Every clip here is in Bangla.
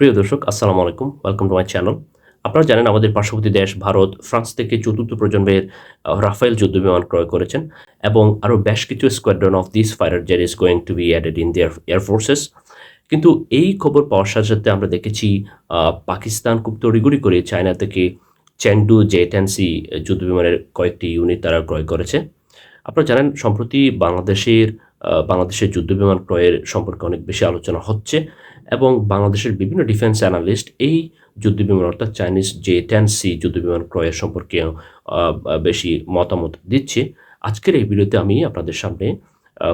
প্রিয় দর্শক, আসসালামু আলাইকুম। ওয়েলকাম টু মাই চ্যানেল আপনারা জানেন আমাদের পার্শ্ববর্তী দেশ ভারত, ফ্রান্স থেকে চতুর্থ প্রজন্মের রাফেল যুদ্ধ বিমান ক্রয় করেছেন এবং আরও বেশ কিছু squadron of this fighter jet is going to be added in their air forces কিন্তু এই খবর পাওয়ার সাথে সাথে আমরা দেখেছি পাকিস্তান খুব তড়িগুড়ি করে চায়না থেকে চ্যান্ডু জেট অ্যান্ড যুদ্ধ বিমানের কয়েকটি ইউনিট তারা ক্রয় করেছে। আপনারা জানেন, সম্প্রতি বাংলাদেশের বাংলাদেশের যুদ্ধ বিমান ক্রয়ের সম্পর্কে অনেক বেশি আলোচনা হচ্ছে। এবং বাংলাদেশের বিভিন্ন ডিফেন্স অ্যানালিস্ট এই যুদ্ধ বিমান অর্থাৎ চাইনিজ জে টেন সি যুদ্ধ বিমান ক্রয়ের সম্পর্কে বেশি মতামত দিচ্ছে। আজকের এই ভিডিওতে আমি আপনাদের সামনে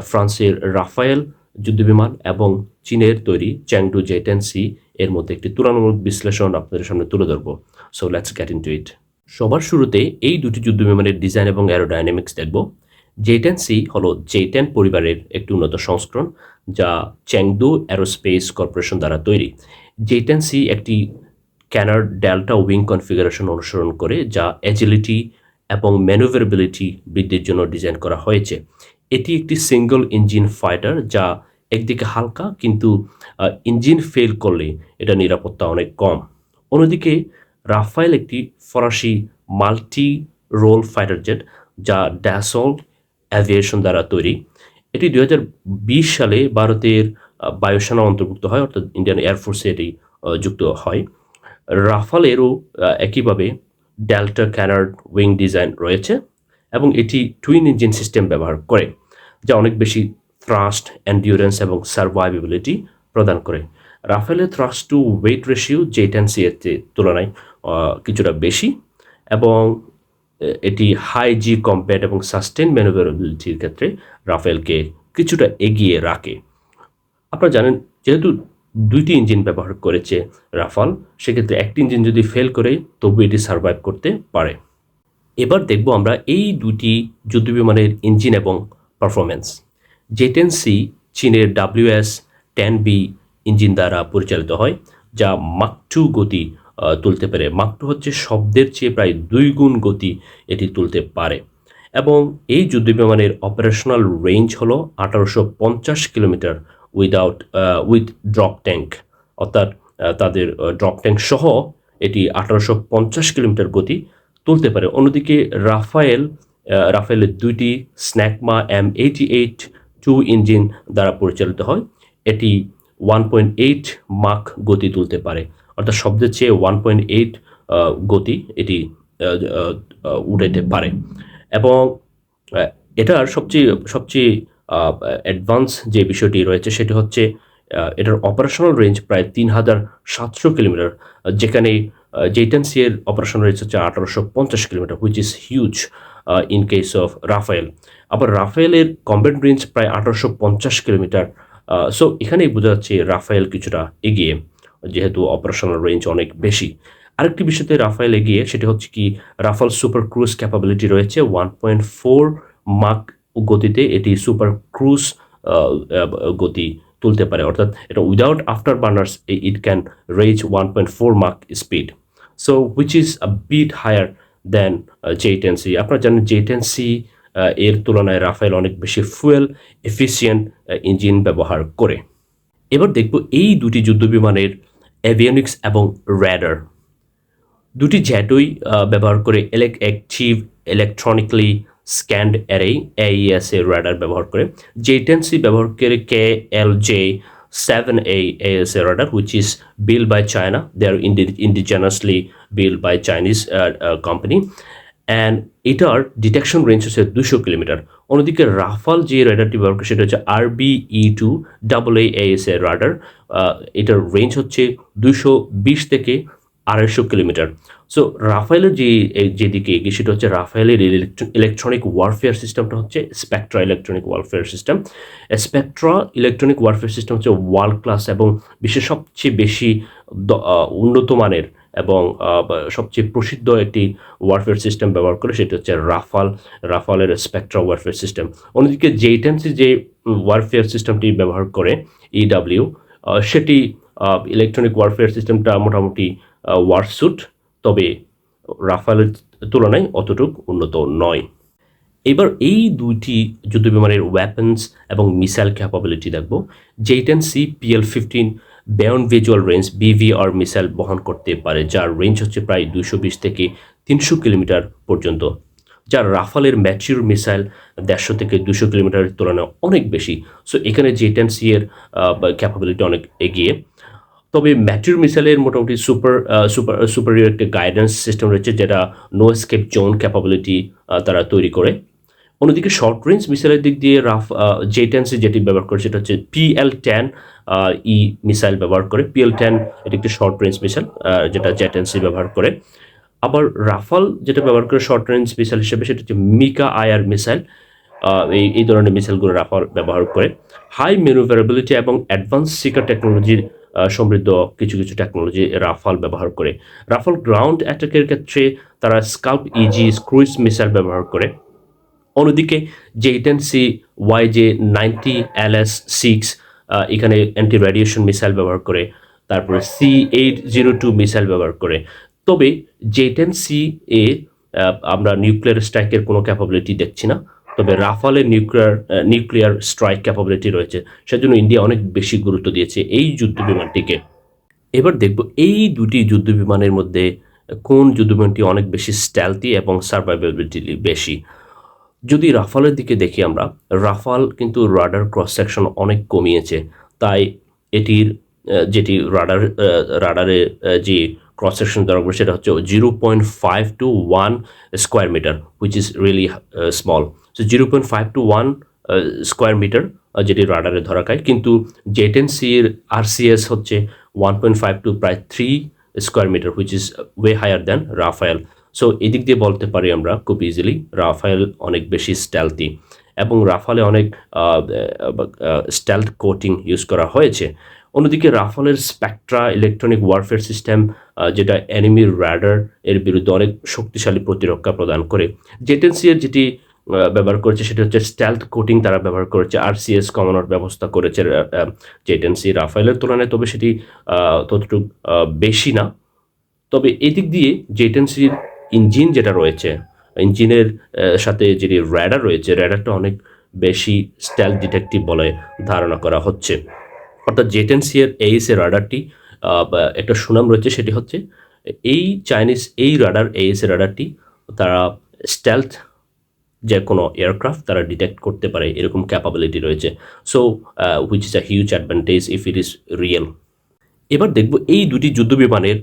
ফ্রান্সের রাফায়েল যুদ্ধ বিমান এবং চীনের তৈরি চ্যাংডু জে টেন সি এর মধ্যে একটি তুলনামূলক বিশ্লেষণ আপনাদের সামনে তুলে ধরবো। So let's get into it সবার শুরুতে এই দুটি যুদ্ধ বিমানের ডিজাইন এবং অ্যারোডাইনামিক্স দেখব। জেটেন সি হলো জেটেন পরিবারের একটি উন্নত সংস্করণ। যা চ্যাংদু অ্যারোস্পেস কর্পোরেশন দ্বারা তৈরি। জেটেন সি একটি ক্যানার ডেল্টা উইং কনফিগারেশন অনুসরণ করে, যা এজিলিটি এবং ম্যানুভারেবিলিটি বৃদ্ধির জন্য ডিজাইন করা হয়েছে। এটি একটি সিঙ্গল ইঞ্জিন ফাইটার যা একদিকে হালকা কিন্তু ইঞ্জিন ফেল করলে এটা নিরাপত্তা অনেক কম। অন্যদিকে রাফায়েল একটি ফরাসি মাল্টি রোল ফাইটার জেট যা ড্যাসল অ্যাভিয়েশন দ্বারা তৈরি। এটি দু হাজার বিশ সালে ভারতের বায়ুসেনা অন্তর্ভুক্ত হয়, অর্থাৎ ইন্ডিয়ান এয়ারফোর্সে এটি যুক্ত হয়। রাফালেরও একইভাবে ডেল্টা ক্যানার্ড উইং ডিজাইন রয়েছে এবং এটি টুইন ইঞ্জিন সিস্টেম ব্যবহার করে, যা অনেক বেশি থ্রাস্ট এন্ডিউরেন্স এবং সার্ভাইভেবিলিটি প্রদান করে। রাফেলের thrust to weight ratio J and C তুলনায় কিছুটা বেশি এবং এটি হাই জি কম্প্যাট এবং সাস্টেন ম্যানুভারেবিলিটির ক্ষেত্রে রাফেলকে কিছুটা এগিয়ে রাখে। আপনারা জানেন, যেহেতু দুইটি ইঞ্জিন ব্যবহার করেছে রাফাল, সেক্ষেত্রে একটি ইঞ্জিন যদি ফেল করে, তবু এটি সার্ভাইভ করতে পারে। এবার দেখব আমরা এই দুটি যুদ্ধবিমানের ইঞ্জিন এবং পারফরমেন্স জেটেন সি চীনের ডাব্লিউএস টেন বি ইঞ্জিন দ্বারা পরিচালিত হয়, যা মাক টু গতি তুলতে পারে। টু হচ্ছে শব্দের চেয়ে প্রায় দুই গুণ গতি এটি তুলতে পারে। এবং এই যুদ্ধবিমানের অপারেশনাল রেঞ্জ হলো আঠারোশো পঞ্চাশ kilometre without with drop tank অর্থাৎ তাদের ড্রপ ট্যাঙ্ক সহ এটি আঠারোশো পঞ্চাশ কিলোমিটার গতি তুলতে পারে। অন্যদিকে রাফায়েল রাফায়েলের দুইটি Snecma M eighty eight two engine দ্বারা পরিচালিত হয়। এটি ওয়ান পয়েন্ট এইট মাক গতি তুলতে পারে। অর্থাৎ শব্দের চেয়ে ওয়ান পয়েন্ট এইট গতি এটি উড়াইতে পারে। এবং এটার সবচেয়ে সবচেয়ে অ্যাডভান্স যে বিষয়টি রয়েছে সেটি হচ্ছে এটার অপারেশনাল রেঞ্জ প্রায় তিন হাজার সাতশো কিলোমিটার, যেখানে জেটেন্সি এর রেঞ্জ হচ্ছে আঠারোশো পঞ্চাশ kilometre which is huge in case of Rafale আবার রাফায়েলের কম্বেট রেঞ্জ প্রায় আঠারোশো পঞ্চাশ কিলোমিটার সো এখানেই বোঝা যাচ্ছে রাফায়েল কিছুটা এগিয়ে। যেহেতু অপারেশনাল রেঞ্জ অনেক বেশি। আরেকটি বিষয়তে রাফায়েল এগিয়ে, সেটি হচ্ছে কি রাফাল সুপার ক্রুজ ক্যাপাবিলিটি রয়েছে ওয়ান পয়েন্ট ফোর মাক গতিতে এটি সুপার ক্রুজ গতি তুলতে পারে। অর্থাৎ এটা without afterburners it can raise one point four Mach speed so which is a bit higher than J ten C আপনারা জানেন জেটেন্সি এর তুলনায় রাফায়েল অনেক বেশি ফুয়েল এফিসিয়েন্ট ইঞ্জিন ব্যবহার করে। এবার দেখব এই দুটি যুদ্ধবিমানের অ্যাভিয়নিক্স এবং র্যাডার দুটি জ্যাটই ব্যবহার করে elec active electronically scanned array AES A radar ব্যবহার করে। জেটেন্সি ব্যবহার করে K L J seven A S A radar which is built by China they are indigenously built by Chinese company and এটার ডিটেকশন রেঞ্জ হচ্ছে দুশো কিলোমিটার। অন্যদিকে রাফাল যে রাডারটি ব্যবহার করে সেটা হচ্ছে RB E two double A S এর রাডার এটার রেঞ্জ হচ্ছে দুশো বিশ থেকে আড়াইশো কিলোমিটার। সো রাফায়েলের যে যেদিকে এগিয়ে সেটা হচ্ছে রাফায়েলের ইলেকট্রনিক ওয়ারফেয়ার সিস্টেমটা হচ্ছে Spectra electronic warfare system Spectra electronic warfare system হচ্ছে ওয়ার্ল্ড ক্লাস এবং বিশ্বের সবচেয়ে বেশি উন্নত মানের এবং সবচেয়ে প্রসিদ্ধ একটি ওয়ারফেয়ার সিস্টেম ব্যবহার করে সেটা হচ্ছে রাফাল, রাফালের স্পেকট্রা ওয়ারফেয়ার সিস্টেম অন্যদিকে জেটেন্সি যে ওয়ারফেয়ার সিস্টেমটি ব্যবহার করে ইডাব্লিউ সেটি ইলেকট্রনিক ওয়ারফেয়ার সিস্টেমটা মোটামুটি ওয়ারস্যুট তবে রাফালের তুলনায় অতটুকু উন্নত নয়। এবার এই দুইটি যুদ্ধবিমানের ওয়েপন্স এবং মিসাইল ক্যাপাবিলিটি দেখব। J ten C PL fifteen beyond visual range BVR missile বহন করতে পারে, যার রেঞ্জ হচ্ছে প্রায় দুশো বিশ থেকে তিনশো কিলোমিটার পর্যন্ত। যার রাফালের ম্যাচিউর মিসাইল দেড়শো থেকে দুশো কিলোমিটারের তুলনায় অনেক বেশি। সো এখানে জে টেন সি এর ক্যাপাবিলিটি অনেক এগিয়ে। তবে ম্যাচিউর মিসাইলের মোটামুটি সুপার সুপার, সুপারিয়র একটা গাইডেন্স সিস্টেম রয়েছে, যেটা নো স্কেপ জোন ক্যাপাবিলিটি তারা তৈরি করে। অন্যদিকে শর্ট রেঞ্জ মিসাইলের দিক দিয়ে রাফ জে টেনসি যেটি ব্যবহার করে সেটা হচ্ছে পিএল টেন ই মিসাইল ব্যবহার করে। পিএল টেন এটি একটি শর্ট রেঞ্জ মিসাইল যেটা জেটেন্সি ব্যবহার করে। আবার রাফাল যেটা ব্যবহার করে শর্ট রেঞ্জ মিসাইল হিসেবে সেটা হচ্ছে মিকা আয়ার মিসাইল এই এই ধরনের মিসাইলগুলো রাফাল ব্যবহার করে। হাই ম্যানুভারেবিলিটি এবং অ্যাডভান্স সিকার টেকনোলজির সমৃদ্ধ কিছু কিছু টেকনোলজি রাফাল ব্যবহার করে। রাফাল গ্রাউন্ড অ্যাটাকের ক্ষেত্রে তারা স্কাল্প ইজি ক্রুইজ মিসাইল ব্যবহার করে। অন্যদিকে J ten C Y J ninety L S six এখানে অ্যান্টি রেডিয়েশন মিসাইল ব্যবহার করে, তারপরে C eight zero two missile ব্যবহার করে। তবে জে টেন সি এ আমরা নিউক্লিয়ার স্ট্রাইকের কোনো ক্যাপাবিলিটি দেখছি না, তবে রাফালের নিউক্লিয়ার নিউক্লিয়ার স্ট্রাইক ক্যাপাবিলিটি রয়েছে, সেজন্য ইন্ডিয়া অনেক বেশি গুরুত্ব দিয়েছে এই যুদ্ধ বিমানটিকে। এবার দেখব এই দুটি যুদ্ধ বিমানের মধ্যে কোন যুদ্ধ বিমানটি অনেক বেশি স্ট্যালতি এবং সার্ভাইভেবিলিটি বেশি। যদি রাফালের দিকে দেখি আমরা, রাফাল কিন্তু রাডার ক্রস সেকশন অনেক কমিয়েছে। তাই এটির যেটি রাডার রাডারে যে ক্রস সেকশন দেওয়া হবে সেটা হচ্ছে zero point five two one square metre which is really small so zero point five two one square metre যেটি রাডারে ধরা খায়। কিন্তু জেটেন্সির আরসিএস হচ্ছে ওয়ান পয়েন্ট ফাইভ টু প্রায় three square metre which is way higher than Rafale so এদিক দিয়ে বলতে পারি আমরা খুব ইজিলি রাফায়েল অনেক বেশি স্ট্যালতি এবং রাফালে অনেক স্ট্যাল্ট কোটিং ইউজ করা হয়েছে। অন্যদিকে রাফালের স্পেকট্রা ইলেকট্রনিক ওয়ারফেয়ার সিস্টেম যেটা এনিমির র্যাডার এর বিরুদ্ধে অনেক শক্তিশালী প্রতিরক্ষা প্রদান করে। জেটেন্সিয়ার যেটি ব্যবহার করেছে সেটা হচ্ছে স্ট্যাল্ট কোটিং তারা ব্যবহার করেছে। আর সিএস কমানোর ব্যবস্থা করেছে জেটেন্সি রাফায়েলের তুলনায়। তবে সেটি ততটুকু বেশি না। তবে এদিক দিয়ে জেটেন্সির ইঞ্জিন যেটা রয়েছে, ইঞ্জিনের সাথে যেটি র্যাডার রয়েছে র্যাডারটা অনেক বেশি স্ট্যাল ডিটেকটিভ বলে ধারণা করা হচ্ছে। অর্থাৎ জেটেন্সিয়ার এইস এর রাডারটি একটা সুনাম রয়েছে সেটি হচ্ছে, এই চাইনিজ এই রাডার এইস এর রাডারটি তারা স্ট্যালথ যে কোনো এয়ারক্রাফট তারা ডিটেক্ট করতে পারে, এরকম ক্যাপাবিলিটি রয়েছে। So which is a huge advantage if it is real এবার দেখব এই দুটি যুদ্ধ বিমানের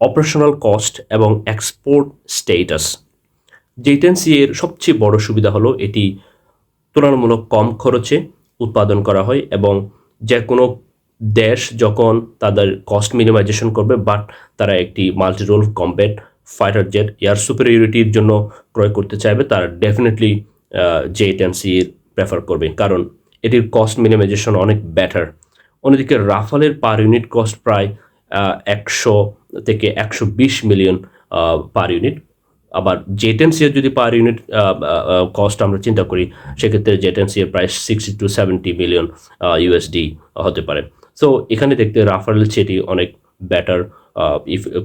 অপারেশনাল কস্ট এবং export status J ten C এর সবচেয়ে বড় সুবিধা হলো এটি তুলনামূলক কম খরচে উৎপাদন করা হয় এবং যে কোনো দেশ যখন তাদের কস্ট মিনিমাইজেশন করবে বাট তারা একটি multi role combat fighter jet air সুপারিয়রিটির জন্য ক্রয় করতে চাইবে, তারা ডেফিনেটলি জে টেন্সির প্রেফার করবে। কারণ এটির কস্ট মিনিমাইজেশন অনেক বেটার অন্যদিকে রাফালের পার ইউনিট কস্ট প্রায় একশো থেকে একশো বিশ মিলিয়ন পার ইউনিট আবার জেটেন্সিয়ার যদি পার ইউনিট কস্ট আমরা চিন্তা করি, সেক্ষেত্রে জেটেন্সিয়ার প্রায় sixty to seventy million USD হতে পারে। সো এখানে দেখতে রাফারেল সেটি অনেক বেটার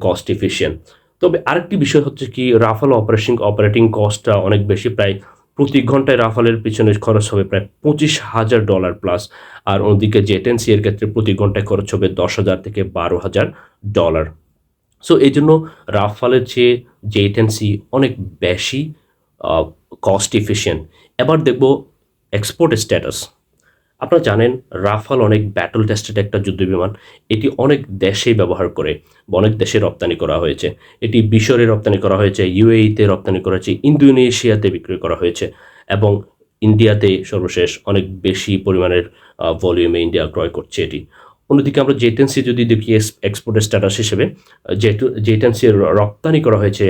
কস্ট ইফিসিয়েন্ট তবে আরেকটি বিষয় হচ্ছে কি রাফাল অপারেশন অপারেটিং কস্টটা অনেক বেশি, প্রায় প্রতি ঘন্টায় রাফালের পিছনে খরচ হবে প্রায় পঁচিশ হাজার ডলার প্লাস। আর অন্যদিকে জেটেন্সি এর ক্ষেত্রে প্রতি ঘন্টায় খরচ হবে দশ হাজার থেকে বারো হাজার ডলার। সো এই জন্য রাফালের চেয়ে জেটেন্সি অনেক বেশি কস্ট ইফিসিয়েন্ট এবার দেখব এক্সপোর্ট স্ট্যাটাস আপনারা জানেন, রাফাল অনেক ব্যাটল টেস্টেড একটা যুদ্ধ বিমান। এটি অনেক দেশেই ব্যবহার করে অনেক দেশে রপ্তানি করা হয়েছে। এটি বিশরে রপ্তানি করা হয়েছে ইউএইতে রপ্তানি করা হয়েছে, ইন্দোনেশিয়াতে বিক্রি করা হয়েছে, এবং ইন্ডিয়াতে সর্বশেষ অনেক বেশি পরিমাণের ভলিউমে ইন্ডিয়া ক্রয় করছে এটি। অন্যদিকে আমরা জেটেন্সি যদি দেখি এক্সপোর্টের স্ট্যাটাস হিসেবে, যেহেতু জেটেন্সি রপ্তানি করা হয়েছে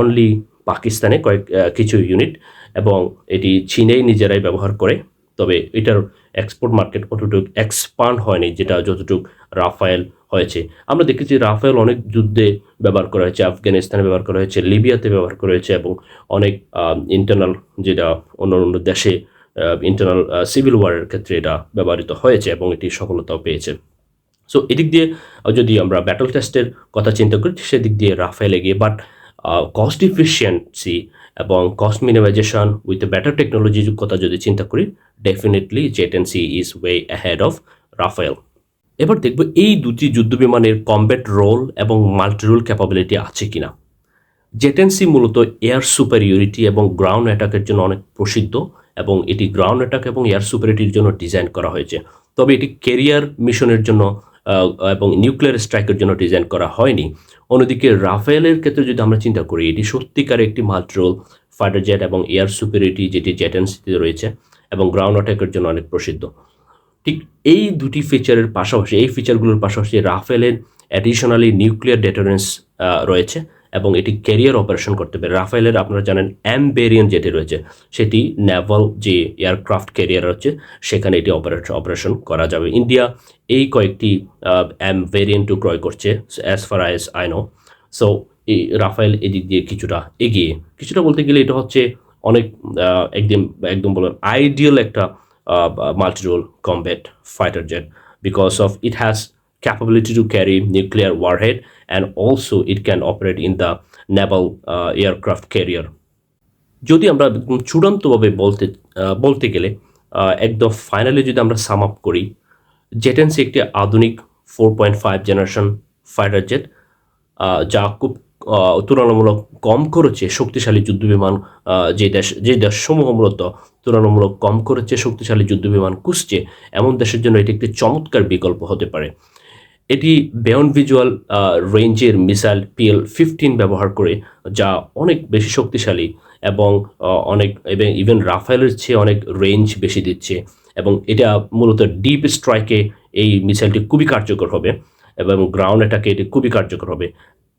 অনলি পাকিস্তানে কয়েক কিছু ইউনিট এবং এটি চীনেই নিজেরাই ব্যবহার করে তবে এটার এক্সপোর্ট মার্কেট অতটুকু এক্সপান্ড হয়নি, যেটা যতটুকু রাফায়েল হয়েছে। আমরা দেখেছি রাফায়েল অনেক যুদ্ধে ব্যবহার করা হয়েছে, আফগানিস্তানে ব্যবহার করা হয়েছে, লিবিয়াতে ব্যবহার করা হয়েছে এবং অনেক ইন্টারনাল যেটা অন্য অন্য দেশে ইন্টারনাল সিভিল ওয়ারের ক্ষেত্রে এটা ব্যবহৃত হয়েছে এবং এটি সফলতাও পেয়েছে। সো এদিক দিয়ে যদি আমরা ব্যাটল টেস্টের কথা চিন্তা করি, সেদিক দিয়ে রাফায়েল এগিয়ে বাট কস্ট ইফিসিয়েন্সি এবং কস্ট মিনিমাইজেশন উইথ বেটার টেকনোলজির কথা যদি চিন্তা করি definitely J ten C is way ahead of Rafale এবার দেখব এই দুটি যুদ্ধবিমানের কম্ব্যাট রোল এবং মাল্টি রোল ক্যাপাবিলিটি আছে কিনা। জেটেন্সি মূলত এয়ার সুপারিয়রিটি এবং গ্রাউন্ড অ্যাটাকের জন্য অনেক প্রসিদ্ধ এবং এটি গ্রাউন্ড অ্যাটাক এবং এয়ার সুপারিটির জন্য ডিজাইন করা হয়েছে। তবে এটি কেরিয়ার মিশনের জন্য এবং নিউক্লিয়ার স্ট্রাইকের জন্য ডিজাইন করা হয়নি। অন্যদিকে রাফেলের ক্ষেত্রে যদি আমরা চিন্তা করি, এটি সত্যিকার একটি মাল্ট্রোল ফাইটার জেট এবং এয়ার সুপিরিটি যেটি জেটেন্সিতে রয়েছে এবং গ্রাউন্ড অ্যাটাকের জন্য অনেক প্রসিদ্ধ। ঠিক এই দুটি ফিচারের পাশাপাশি, এই ফিচারগুলোর পাশাপাশি রাফেলের অ্যাডিশনালি নিউক্লিয়ার ডেটারেন্স রয়েছে। এবং এটি ক্যারিয়ার অপারেশন করতে পারে। রাফেলের আপনারা জানেন ভেরিয়েন্ট যেটি রয়েছে, সেটি নেভাল যে এয়ারক্রাফট ক্যারিয়ার হচ্ছে, সেখানে এটি অপারেশন অপারেশন করা যাবে। ইন্ডিয়া এই কয়েকটি এম ভেরিয়েন্টও ক্রয় করছে as far as I know so এই রাফেল এদিক দিয়ে কিছুটা এগিয়ে। কিছুটা বলতে গেলে এটা হচ্ছে অনেক একদম একদম বলেন আইডিয়াল একটা multirole combat fighter jet because of it has capability to carry nuclear warhead and also it can operate in the naval uh, aircraft carrier. যদি আমরা চূড়ান্তভাবে বলতে বলতে গেলে একদম ফাইনালি যদি আমরা সাম আপ করি জেটেন্সি একটি আধুনিক four point five generation fighter jet যা খুব তুলনামূলক কম খরচে শক্তিশালী যুদ্ধবিমান যে দেশ যে দেশসমূহ মূলত তুলনামূলক কম খরচে শক্তিশালী যুদ্ধবিমান কুসছে এমন দেশের জন্য এটি একটি চমৎকার বিকল্প হতে পারে। এটি বেয়ন ভিজুয়াল রেঞ্জের মিসাইল পিএল ফিফটিন ব্যবহার করে, যা অনেক বেশি শক্তিশালী এবং অনেক ইভেন রাফেলের চেয়ে অনেক রেঞ্জ বেশি দিচ্ছে। এবং এটা মূলত ডিপ স্ট্রাইকে এই মিসাইলটি খুবই কার্যকর হবে এবং গ্রাউন্ড অ্যাটাকে এটি খুবই কার্যকর হবে।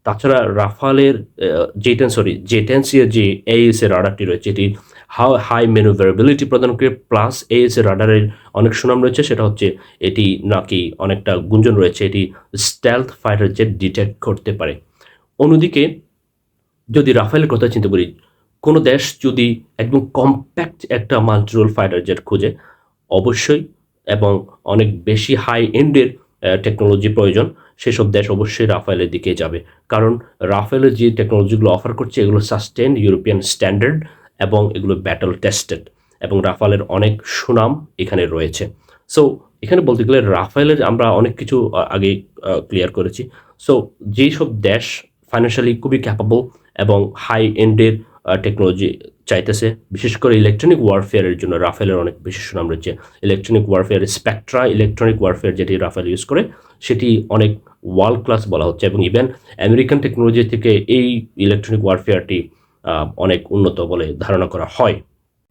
তাছাড়া রাফালের জেটেন সরি জেটেন্সিয়ার যে এইএস রাডারটি রয়েছে, এটি হাউ হাই ম্যানুভারেবিলিটি প্রদান করে প্লাস এর রাডারের অনেক সুনাম রয়েছে, সেটা হচ্ছে এটি নাকি অনেকটা গুঞ্জন রয়েছে, এটি স্টেলথ ফাইটার জেট ডিটেক্ট করতে পারে। অন্যদিকে, যদি রাফেলের কথা চিন্তা করি, কোনো দেশ যদি একদম কম্প্যাক্ট একটা মাল্টিরোল ফাইটার জেট খুঁজে, অবশ্যই এবং অনেক বেশি হাই এন্ডের টেকনোলজি প্রয়োজন, সেসব দেশ অবশ্যই রাফেলের দিকে যাবে। কারণ রাফেলের যে টেকনোলজিগুলো অফার করছে, এগুলো সাস্টেন ইউরোপিয়ান স্ট্যান্ডার্ড এবং এগুলো ব্যাটল টেস্টেড এবং রাফালের অনেক সুনাম এখানে রয়েছে। সো এখানে বলতে গেলে রাফেলের আমরা অনেক কিছু আগে ক্লিয়ার করেছি। সো যেই সব দেশ ফাইন্যান্সিয়ালি খুবই ক্যাপাবল এবং হাই এন্ডের টেকনোলজি চাইতেছে, বিশেষ করে ইলেকট্রনিক ওয়ারফেয়ারের জন্য রাফেলের অনেক বেশি সুনাম রয়েছে। Electronic warfare Spectra electronic warfare যেটি রাফেল ইউজ করে, সেটি অনেক ওয়ার্ল্ড ক্লাস বলা হচ্ছে এবং ইভেন আমেরিকান টেকনোলজি থেকে এই ইলেকট্রনিক ওয়ারফেয়ারটি অনেক উন্নত বলে ধারণা করা হয়।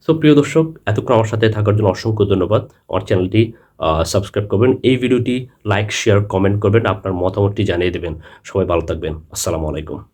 সো প্রিয় দর্শক, এতক্ষণ আমার সাথে থাকার জন্য অসংখ্য ধন্যবাদ। আমার চ্যানেলটি সাবস্ক্রাইব করবেন। এই ভিডিওটি লাইক শেয়ার কমেন্ট করবেন। আপনার মতামতটি জানিয়ে দেবেন। সবাই ভালো থাকবেন। আসসালামু আলাইকুম।